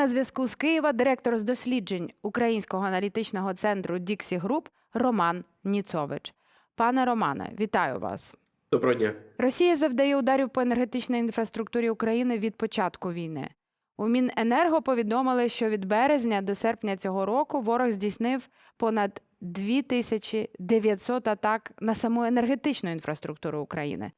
на зв'язку з Києва директор з досліджень Українського аналітичного центру Діксі Груп Роман Ніцович. Пане Романе, вітаю вас. Доброго дня. Росія завдає ударів по енергетичній інфраструктурі України від початку війни. У Міненерго повідомили, що від березня до серпня цього року ворог здійснив понад 2900 атак на саму енергетичну інфраструктуру України.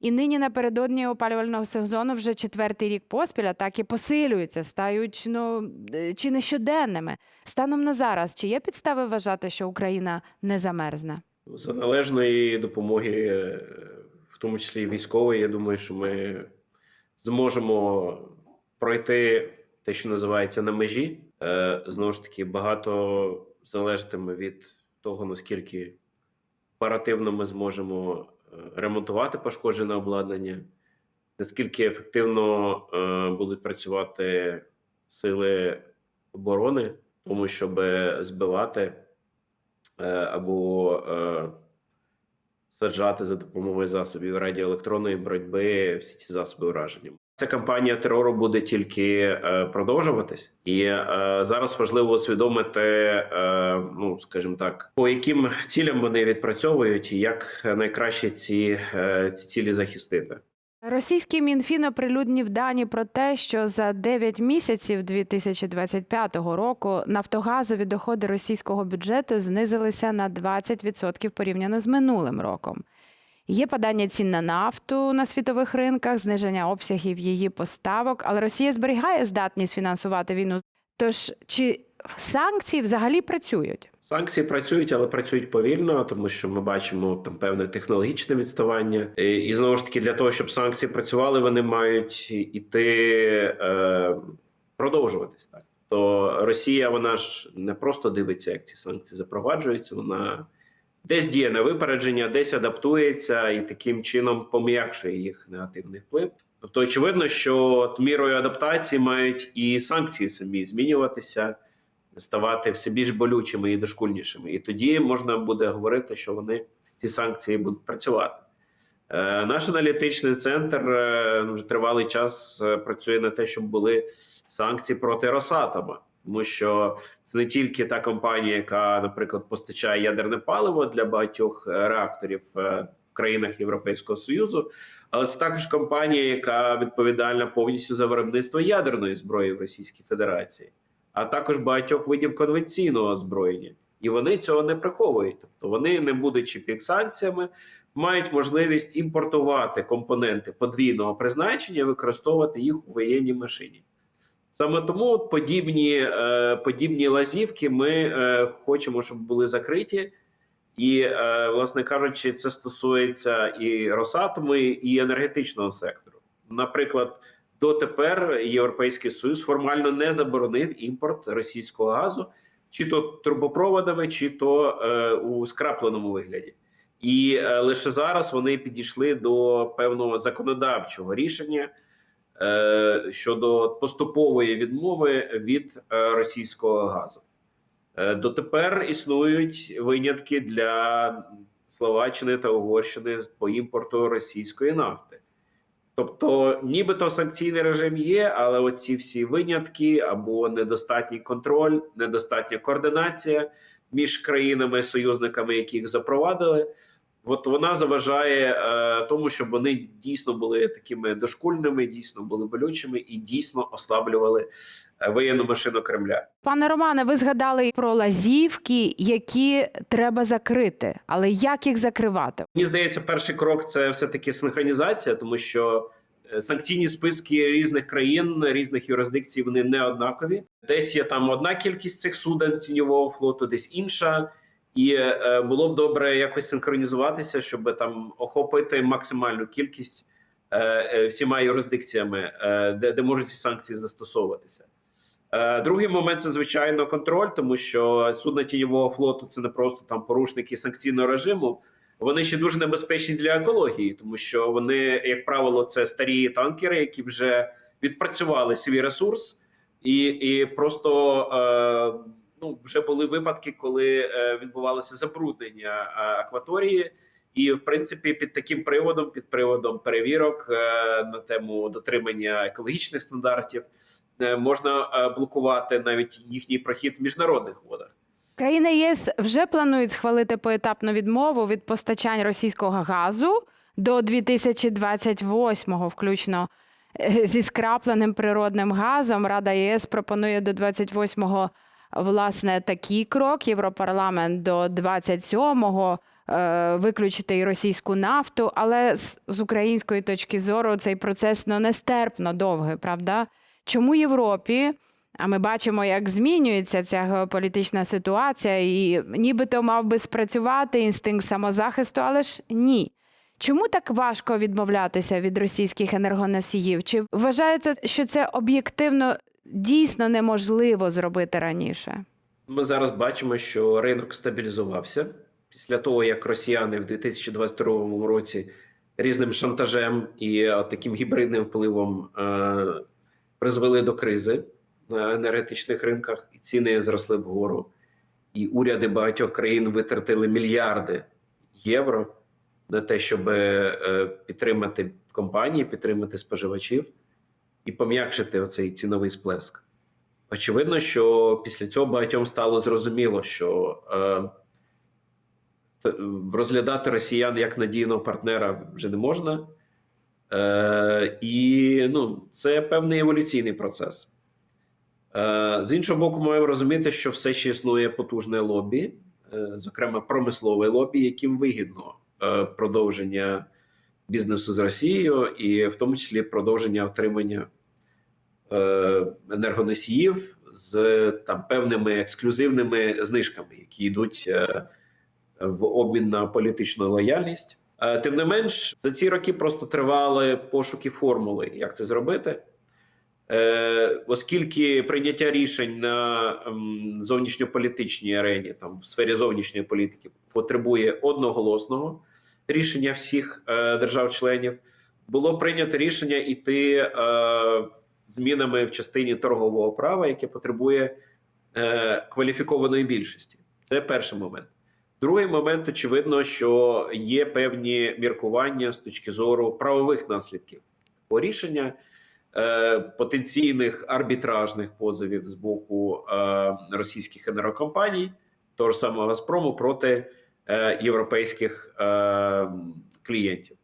І нині напередодні опалювального сезону вже четвертий рік поспіль атаки посилюються, стають ну, е, чи не щоденними. Станом на зараз, чи є підстави вважати, що Україна не замерзне? За належної допомоги, е, в тому числі військової, я думаю, що ми зможемо пройти те, що називається на межі. Е, Знову ж таки, багато залежатиме від того, наскільки оперативно ми зможемо ремонтувати пошкоджене обладнання, наскільки ефективно е, будуть працювати сили оборони, тому щоб збивати е, або е, саджати за допомогою засобів радіоелектронної боротьби всі ці засоби ураження. Ця кампанія терору буде тільки е, продовжуватись, і е, зараз важливо усвідомити, е, ну скажімо так, по яким цілям вони відпрацьовують, і як найкраще ці, ці цілі захистити. Російський Мінфін оприлюднив дані про те, що за 9 місяців 2025 року нафтогазові доходи російського бюджету знизилися на 20% порівняно з минулим роком. Є падання цін на нафту на світових ринках, зниження обсягів її поставок, але Росія зберігає здатність фінансувати війну. Тож чи санкції взагалі працюють? Санкції працюють, але працюють повільно, тому що ми бачимо там певне технологічне відставання. І, і знову ж таки, для того, щоб санкції працювали, вони мають іти е, продовжуватись. Так то Росія, вона ж не просто дивиться, як ці санкції запроваджуються. Вона десь діє на випередження, десь адаптується і таким чином пом'якшує їх негативний вплив. Тобто, очевидно, що мірою адаптації мають і санкції самі змінюватися ставати все більш болючими і дошкульнішими. І тоді можна буде говорити, що вони ці санкції будуть працювати. Е, наш аналітичний центр е, вже тривалий час е, працює на те, щоб були санкції проти Росатома. Тому що це не тільки та компанія, яка, наприклад, постачає ядерне паливо для багатьох е, реакторів е, в країнах Європейського Союзу, але це також компанія, яка відповідальна повністю за виробництво ядерної зброї в Російській Федерації а також багатьох видів конвенційного озброєння. І вони цього не приховують. Тобто вони, не будучи під санкціями, мають можливість імпортувати компоненти подвійного призначення, використовувати їх у воєнній машині. Саме тому подібні е, подібні лазівки ми е, хочемо, щоб були закриті. І, е, власне кажучи, це стосується і Росатому, і енергетичного сектору. Наприклад, дотепер Європейський Союз формально не заборонив імпорт російського газу, чи то трубопроводами, чи то у скрапленому вигляді. І лише зараз вони підійшли до певного законодавчого рішення щодо поступової відмови від е, російського газу. Е, дотепер існують винятки для Словаччини та Угорщини по імпорту російської нафти. Тобто, нібито санкційний режим є, але оці всі винятки або недостатній контроль, недостатня координація між країнами-союзниками, яких запровадили, от вона заважає е, тому, щоб вони дійсно були такими дошкульними, дійсно були болючими і дійсно ослаблювали е, воєнну машину Кремля. Пане Романе, ви згадали про лазівки, які треба закрити, але як їх закривати? Мені здається, перший крок це все таки синхронізація, тому що е, санкційні списки різних країн, різних юрисдикцій вони не однакові. Десь є там одна кількість цих суден тіньового флоту, десь інша. І е, було б добре якось синхронізуватися, щоб там охопити максимальну кількість е, е, всіма юрисдикціями, де, де можуть ці санкції застосовуватися. Другий момент це звичайно контроль, тому що судна тіньового флоту це не просто там порушники санкційного режиму. Вони ще дуже небезпечні для екології, тому що вони, як правило, це старі танкери, які вже відпрацювали свій ресурс, і і просто е, ну вже були випадки, коли е, відбувалося забруднення е, акваторії. І, в принципі, під таким приводом, під приводом перевірок е, на тему дотримання екологічних стандартів, можна блокувати навіть їхній прохід в міжнародних водах. Країни єС вже планують схвалити поетапну відмову від постачань російського газу до 2028-го, включно зі скрапленим природним газом. Рада ЄС пропонує до 28-го власне такий крок. Європарламент до 27-го е, виключити і російську нафту. Але з, української точки зору цей процес ну, нестерпно довгий, правда? Чому Європі? А ми бачимо, як змінюється ця геополітична ситуація, і нібито мав би спрацювати інстинкт самозахисту, але ж ні. Чому так важко відмовлятися від російських енергоносіїв? Чи вважається, що це об'єктивно дійсно неможливо зробити раніше? Ми зараз бачимо, що ринок стабілізувався після того, як росіяни в 2022 році різним шантажем і е, таким гібридним впливом е, призвели до кризи на енергетичних ринках, і ціни зросли вгору. І уряди багатьох країн витратили мільярди євро на те, щоб е, підтримати компанії, підтримати споживачів і пом'якшити оцей ціновий сплеск. Очевидно, що після цього багатьом стало зрозуміло, що е, розглядати росіян як надійного партнера вже не можна. Е, і ну, це певний еволюційний процес. Е, з іншого боку, маємо розуміти, що все ще існує потужне лобі, е, зокрема промислове лобі, яким вигідно е, продовження бізнесу з Росією, і в тому числі продовження отримання енергоносіїв з там певними ексклюзивними знижками, які йдуть е, в обмін на політичну лояльність. Е, Тим не менш, за ці роки просто тривали пошуки формули, як це зробити. Е, Оскільки прийняття рішень на ем, зовнішньополітичній арені, там в сфері зовнішньої політики, потребує одноголосного рішення всіх е, держав-членів, було прийнято рішення йти е, змінами в частині торгового права, яке потребує е, кваліфікованої більшості. Це перший момент. Другий момент, очевидно, що є певні міркування з точки зору правових наслідків по рішення е, потенційних арбітражних позовів з боку е, російських енергокомпаній, того ж самого Газпрому проти е, європейських е, клієнтів.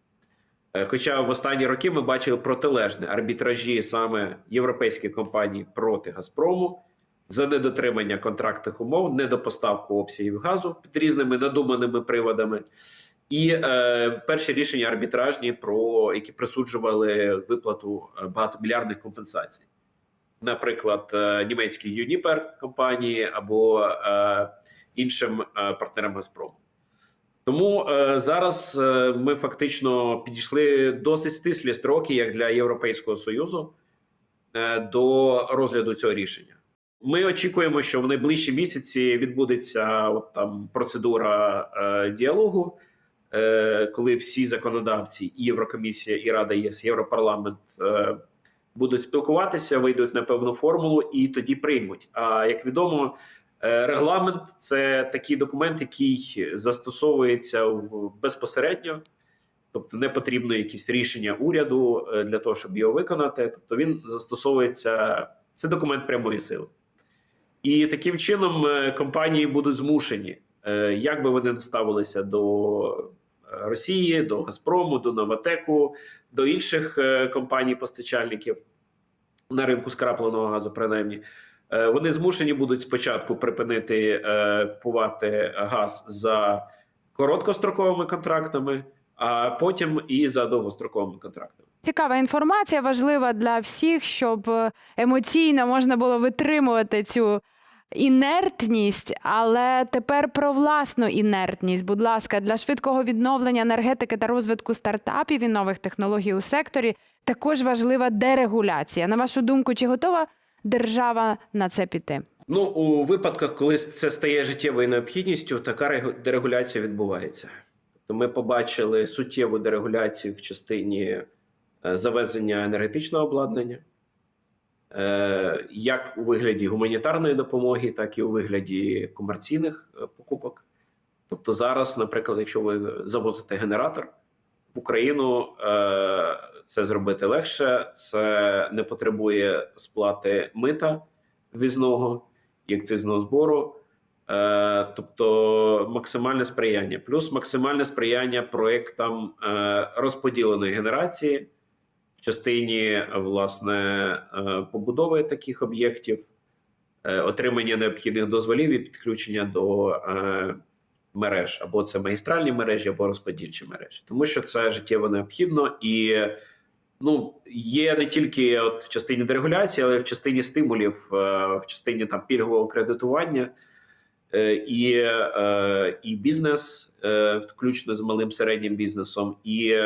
Е, Хоча в останні роки ми бачили протилежне арбітражі саме європейських компаній проти Газпрому за недотримання контрактних умов, недопоставку обсягів газу під різними надуманими приводами, і е, перші рішення арбітражні, про які присуджували виплату е, багатомільярдних компенсацій, наприклад, е, німецькій Юніпер компанії або е, іншим е, партнерам Газпрому. Тому е, зараз е, ми фактично підійшли досить стислі строки, як для Європейського союзу, е, до розгляду цього рішення. Ми очікуємо, що в найближчі місяці відбудеться от там процедура е, діалогу, е, коли всі законодавці, і Єврокомісія, і Рада ЄС, Європарламент е, будуть спілкуватися, вийдуть на певну формулу і тоді приймуть. А як відомо, регламент це такий документ, який застосовується безпосередньо. Тобто не потрібно якісь рішення уряду е, для того, щоб його виконати. Тобто він застосовується це документ прямої сили. І таким чином е, компанії будуть змушені, е, як би вони не ставилися до е, Росії, до Газпрому, до Новатеку, до інших е, компаній-постачальників на ринку скрапленого газу, принаймні, е, вони змушені будуть спочатку припинити е, купувати газ за короткостроковими контрактами, а потім і за довгостроковими контрактами. Цікава інформація, важлива для всіх, щоб е, емоційно можна було витримувати цю інертність, але тепер про власну інертність. Будь ласка, для швидкого відновлення енергетики та розвитку стартапів і нових технологій у секторі також важлива дерегуляція. На вашу думку, чи готова держава на це піти? Ну, у випадках, коли це стає життєвою необхідністю, така дерегуляція відбувається. Тобто ми побачили суттєву дерегуляцію в частині е, завезення енергетичного обладнання, е, як у вигляді гуманітарної допомоги, так і у вигляді комерційних е, покупок. Тобто, зараз, наприклад, якщо ви завозите генератор в Україну, е, це зробити легше. Це не потребує сплати мита ввізного і акцизного збору. Е, тобто максимальне сприяння, плюс максимальне сприяння проєктам е, розподіленої генерації в частині власне е, побудови таких об'єктів, е, отримання необхідних дозволів і підключення до е, мереж, або це магістральні мережі, або розподільчі мережі, тому що це життєво необхідно і. Ну, є не тільки от в частині дерегуляції, але й в частині стимулів, е, в частині там пільгового кредитування е, і, е, і бізнес, включно з малим середнім бізнесом, і,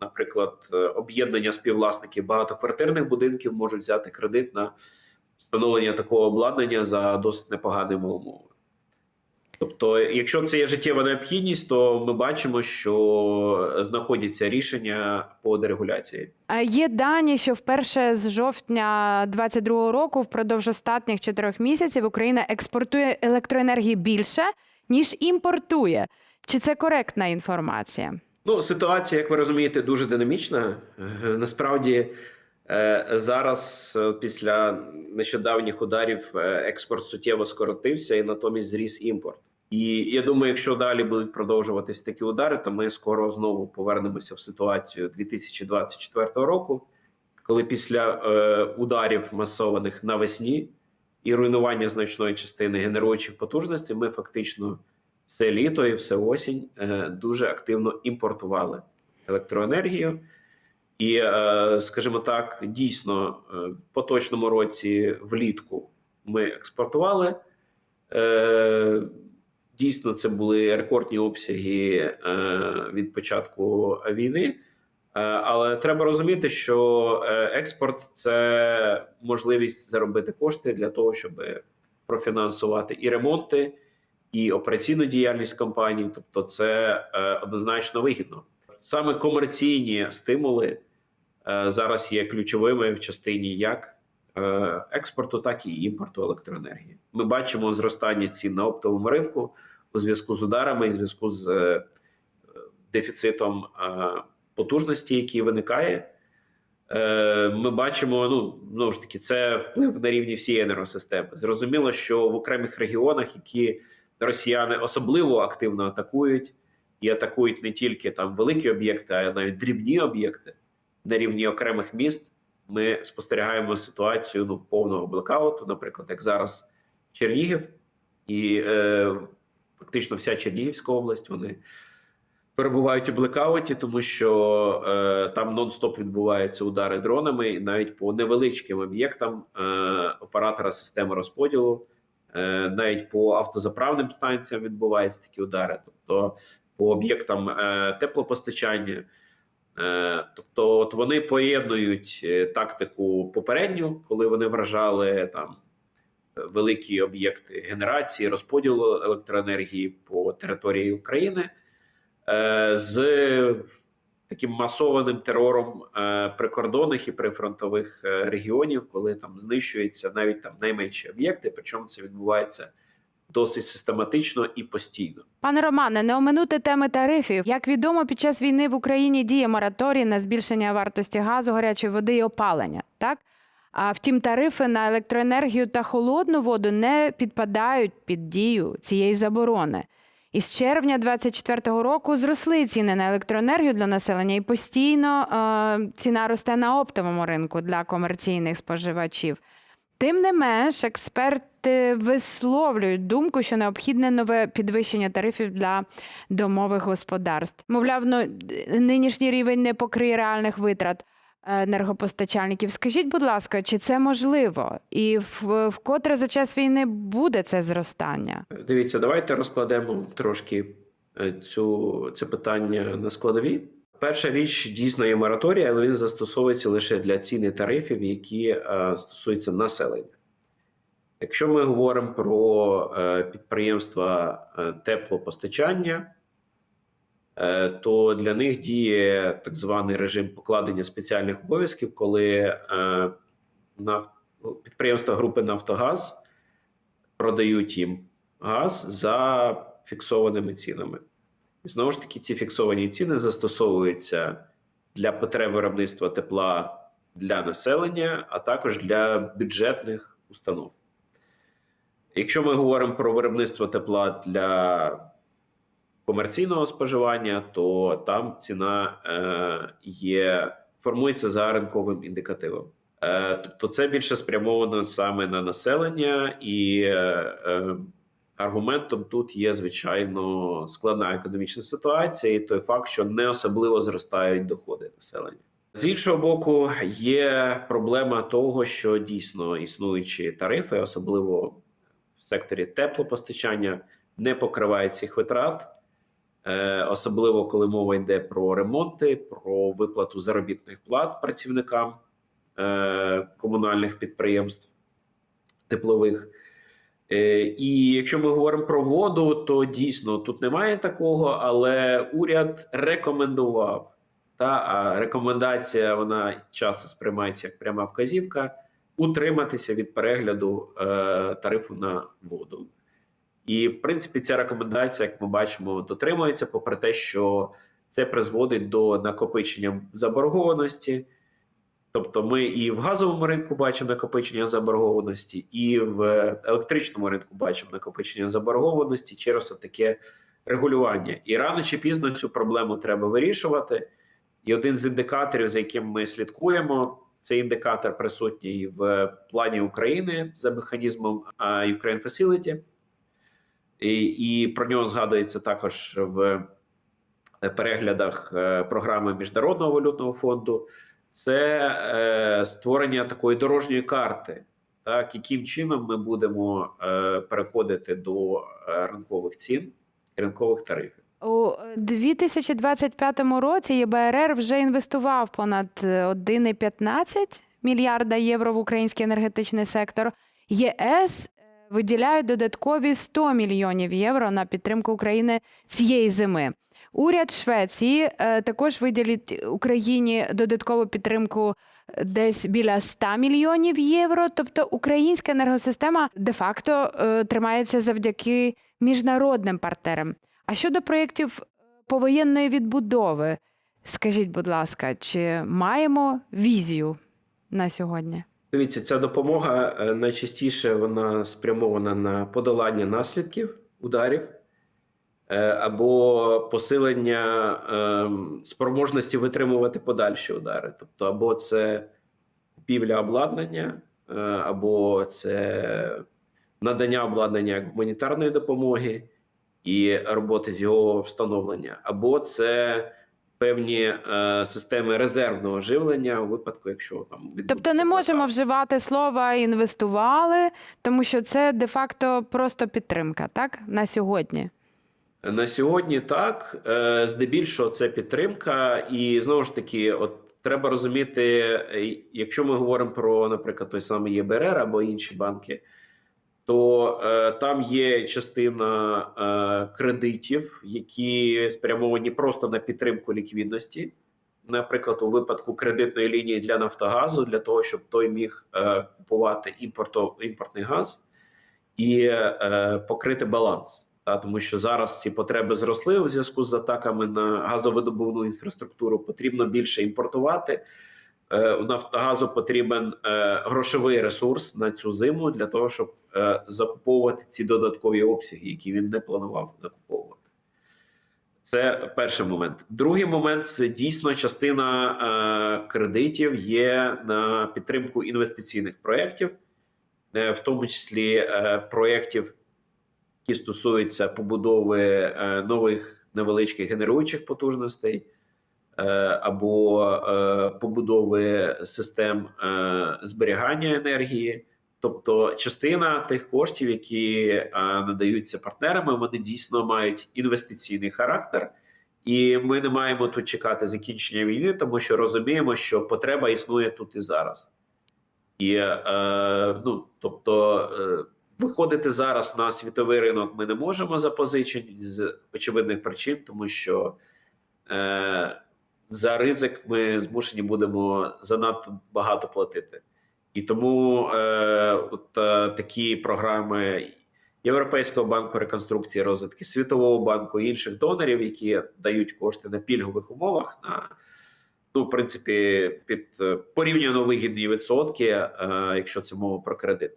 наприклад, об'єднання співвласників багатоквартирних будинків можуть взяти кредит на встановлення такого обладнання за досить непоганими умовами. Тобто, якщо це є життєва необхідність, то ми бачимо, що знаходяться рішення по дерегуляції. Е, Є дані, що вперше з жовтня 2022 року, впродовж останніх чотирьох місяців, Україна експортує електроенергії більше ніж імпортує. Чи це коректна інформація? Ну, ситуація, як ви розумієте, дуже динамічна. Е, Насправді зараз, е, після нещодавніх ударів, е, експорт суттєво скоротився і натомість зріс імпорт. І я думаю, якщо далі будуть продовжуватись такі удари, то ми скоро знову повернемося в ситуацію 2024 року, коли після е, ударів масованих навесні і руйнування значної частини генеруючих потужностей, ми фактично все літо і все осінь е, дуже активно імпортували електроенергію. І, е, скажімо так, дійсно, е, в поточному році влітку ми експортували. Е, Дійсно, це були рекордні обсяги від початку війни. Але треба розуміти, що експорт це можливість заробити кошти для того, щоб профінансувати і ремонти, і операційну діяльність компаній. Тобто, це однозначно вигідно. Саме комерційні стимули зараз є ключовими в частині як е, експорту, так і імпорту електроенергії. Ми бачимо зростання цін на оптовому ринку у зв'язку з ударами і зв'язку з е, дефіцитом е, потужності, який виникає. Е, Ми бачимо, ну знову ж таки, це вплив на рівні всієї енергосистеми. Зрозуміло, що в окремих регіонах, які росіяни особливо активно атакують, і атакують не тільки там великі об'єкти, а навіть дрібні об'єкти на рівні окремих міст. Ми спостерігаємо ситуацію ну, повного блекауту, наприклад, як зараз Чернігів, і е, фактично вся Чернігівська область вони перебувають у блекауті, тому що е, там нон-стоп відбуваються удари дронами, і навіть по невеличким об'єктам е, оператора системи розподілу, е, навіть по автозаправним станціям відбуваються такі удари, тобто по об'єктам е, теплопостачання. Е, Тобто, от вони поєднують е, тактику попередню, коли вони вражали там великі об'єкти генерації, розподілу електроенергії по території України е, з таким масованим терором прикордонних і прифронтових регіонів, коли там знищуються навіть там найменші об'єкти, причому це відбувається досить систематично і постійно. Пане Романе, не оминути теми тарифів. Як відомо, під час війни в Україні діє мораторій на збільшення вартості газу, гарячої води і опалення. Так а втім, тарифи на електроенергію та холодну воду не підпадають під дію цієї заборони. І з червня 2024 року зросли ціни на електроенергію для населення, і постійно е, ціна росте на оптовому ринку для комерційних споживачів. Тим не менш, експерти висловлюють думку, що необхідне нове підвищення тарифів для домових господарств. Мовляв, ну, нинішній рівень не покриє реальних витрат е, енергопостачальників. Скажіть, будь ласка, чи це можливо? І в- вкотре за час війни буде це зростання? Дивіться, давайте розкладемо трошки е, цю, це питання на складові. Перша річ дійсно є мораторій, але він застосовується лише для цін і тарифів, які е, стосуються населення. Якщо ми говоримо про е, підприємства е, теплопостачання, е, то для них діє так званий режим покладення спеціальних обов'язків, коли підприємства групи Нафтогаз продають їм газ за фіксованими цінами. І знову ж таки, ці фіксовані ціни застосовуються для потреб виробництва тепла для населення, а також для бюджетних установ. Якщо ми говоримо про виробництво тепла для комерційного споживання, то там ціна е, є, формується за ринковим індикативом. Е, тобто це більше спрямовано саме на населення, і е, е, аргументом тут є, звичайно, складна економічна ситуація, і той факт, що не особливо зростають доходи населення. З іншого боку, є проблема того, що дійсно існуючі тарифи, особливо секторі теплопостачання, не покривають цих витрат. Е, особливо коли мова йде про ремонти, про виплату заробітних плат працівникам е, комунальних підприємств теплових. Е, І якщо ми говоримо про воду, то дійсно тут немає такого, але уряд рекомендував. Та а рекомендація вона часто сприймається як пряма вказівка утриматися від перегляду е, тарифу на воду. І, в принципі, ця рекомендація, як ми бачимо, дотримується, попри те, що це призводить до накопичення заборгованості. Тобто, ми і в газовому ринку бачимо накопичення заборгованості, і в електричному ринку бачимо накопичення заборгованості через таке регулювання. І рано чи пізно цю проблему треба вирішувати. І один з індикаторів, за яким ми слідкуємо, цей індикатор присутній в плані України за механізмом Ukraine Facility. І, і про нього згадується також в переглядах е, програми Міжнародного валютного фонду. Це е, створення такої дорожньої карти, так яким чином ми будемо е, переходити до е, ринкових цін і ринкових тарифів. У 2025 році ЄБРР вже інвестував понад е, 1,15 мільярда євро в український енергетичний сектор. ЄС е, виділяє додаткові 100 мільйонів євро на підтримку України цієї зими. Уряд Швеції е, також виділить Україні додаткову підтримку е, десь біля 100 мільйонів євро. Тобто українська енергосистема де-факто е, тримається завдяки міжнародним партнерам. А щодо проєктів е, повоєнної відбудови, скажіть, будь ласка, чи маємо візію на сьогодні? Дивіться, ця допомога е, найчастіше вона спрямована на подолання наслідків ударів е, або посилення е, спроможності витримувати подальші удари. Тобто, або це купівля обладнання, або це надання обладнання як гуманітарної допомоги і роботи з його встановлення, або це певні е, системи резервного живлення у випадку, якщо там Тобто не можемо блокада. вживати слова інвестували, тому що це де-факто просто підтримка, так? На сьогодні. На сьогодні так. Е, Здебільшого це підтримка, і знову ж таки, от треба розуміти, е, якщо ми говоримо про, наприклад, той самий ЄБРР або інші банки, то е, там є частина е, кредитів, які спрямовані просто на підтримку ліквідності. Наприклад, у випадку кредитної лінії для Нафтогазу, для того, щоб той міг е, купувати імпорто, імпортний газ і е, покрити баланс. Та, тому що зараз ці потреби зросли у зв'язку з атаками на газовидобувну інфраструктуру. Потрібно більше імпортувати. Е, у Нафтогазу потрібен е, грошовий ресурс на цю зиму для того, щоб е, закуповувати ці додаткові обсяги, які він не планував закуповувати. Це перший момент. Другий момент це дійсно частина кредитів є на підтримку інвестиційних проєктів, в тому числі проєктів, які стосуються побудови нових невеличких генеруючих потужностей або е, побудови систем е, зберігання енергії. Тобто, частина тих коштів, які е, надаються партнерами, вони дійсно мають інвестиційний характер, і ми не маємо тут чекати закінчення війни, тому що розуміємо, що потреба існує тут і зараз. І е, ну, тобто, е, виходити зараз на світовий ринок ми не можемо запозичень з очевидних причин, тому що е, за ризик ми змушені будемо занадто багато платити. І тому е, от, е, такі програми Європейського банку реконструкції і розвитку, Світового банку і інших донорів, які дають кошти на пільгових умовах на ну, в принципі, під е, порівняно вигідні відсотки, е, якщо це мова про кредит,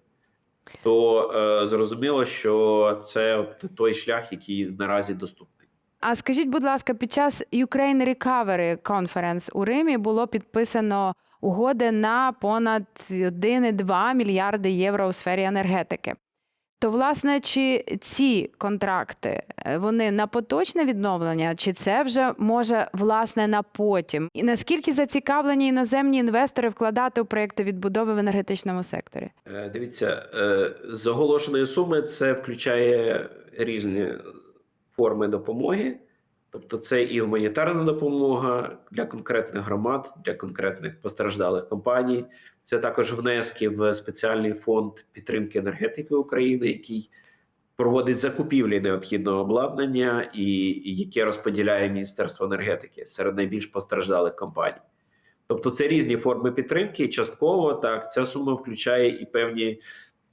то е, зрозуміло, що це от той шлях, який наразі доступний. А скажіть, будь ласка, під час Ukraine Recovery Conference у Римі було підписано угоди на понад 1,2 мільярди євро у сфері енергетики. То, власне, чи ці контракти е, вони на поточне відновлення, чи це вже може власне на потім? І наскільки зацікавлені іноземні інвестори вкладати у проекти відбудови в енергетичному секторі? Е, Дивіться, е, з оголошеної суми це включає різні форми допомоги, тобто це і гуманітарна допомога для конкретних громад, для конкретних постраждалих компаній. Це також внески в спеціальний фонд підтримки енергетики України, який проводить закупівлі необхідного обладнання і, і яке розподіляє Міністерство енергетики серед найбільш постраждалих компаній. Тобто це різні форми підтримки. Частково так ця сума включає і певні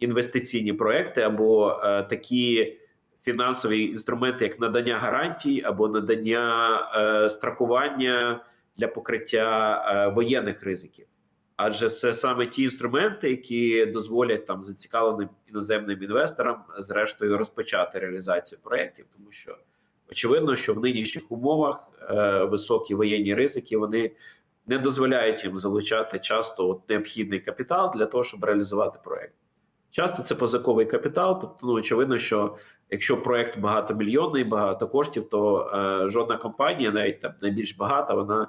інвестиційні проекти або е, такі фінансові інструменти, як надання гарантій або надання е, страхування для покриття е, воєнних ризиків. Адже це саме ті інструменти, які дозволять там зацікавленим іноземним інвесторам зрештою розпочати реалізацію проєктів, тому що очевидно, що в нинішніх умовах е, високі воєнні ризики вони не дозволяють їм залучати часто от необхідний капітал для того, щоб реалізувати проект. Часто це позиковий капітал, тобто ну, очевидно, що якщо проект багатомільйонний, багато коштів, то е, жодна компанія, навіть там найбільш багата, вона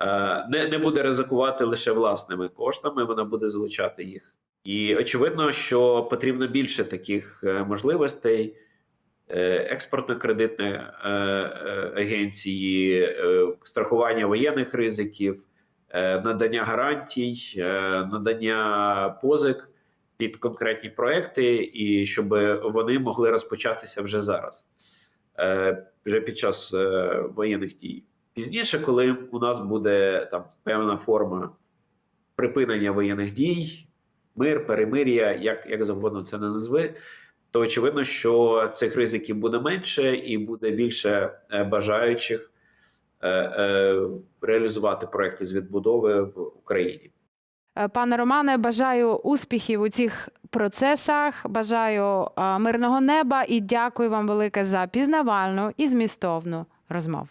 е, не, не буде ризикувати лише власними коштами, вона буде залучати їх. І очевидно, що потрібно більше таких е, можливостей. Е, Експортно-кредитні е, агенції, страхування воєнних ризиків, надання гарантій, надання позик під конкретні проекти, і щоб вони могли розпочатися вже зараз, е, вже під час е, воєнних дій. Пізніше, коли у нас буде там певна форма припинення воєнних дій, мир, перемир'я, як, як завгодно це не назви, то очевидно, що цих ризиків буде менше і буде більше е, бажаючих е, е, реалізувати проекти з відбудови в Україні. Е, Пане Романе, бажаю успіхів у цих процесах, бажаю е, мирного неба і дякую вам велике за пізнавальну і змістовну розмову.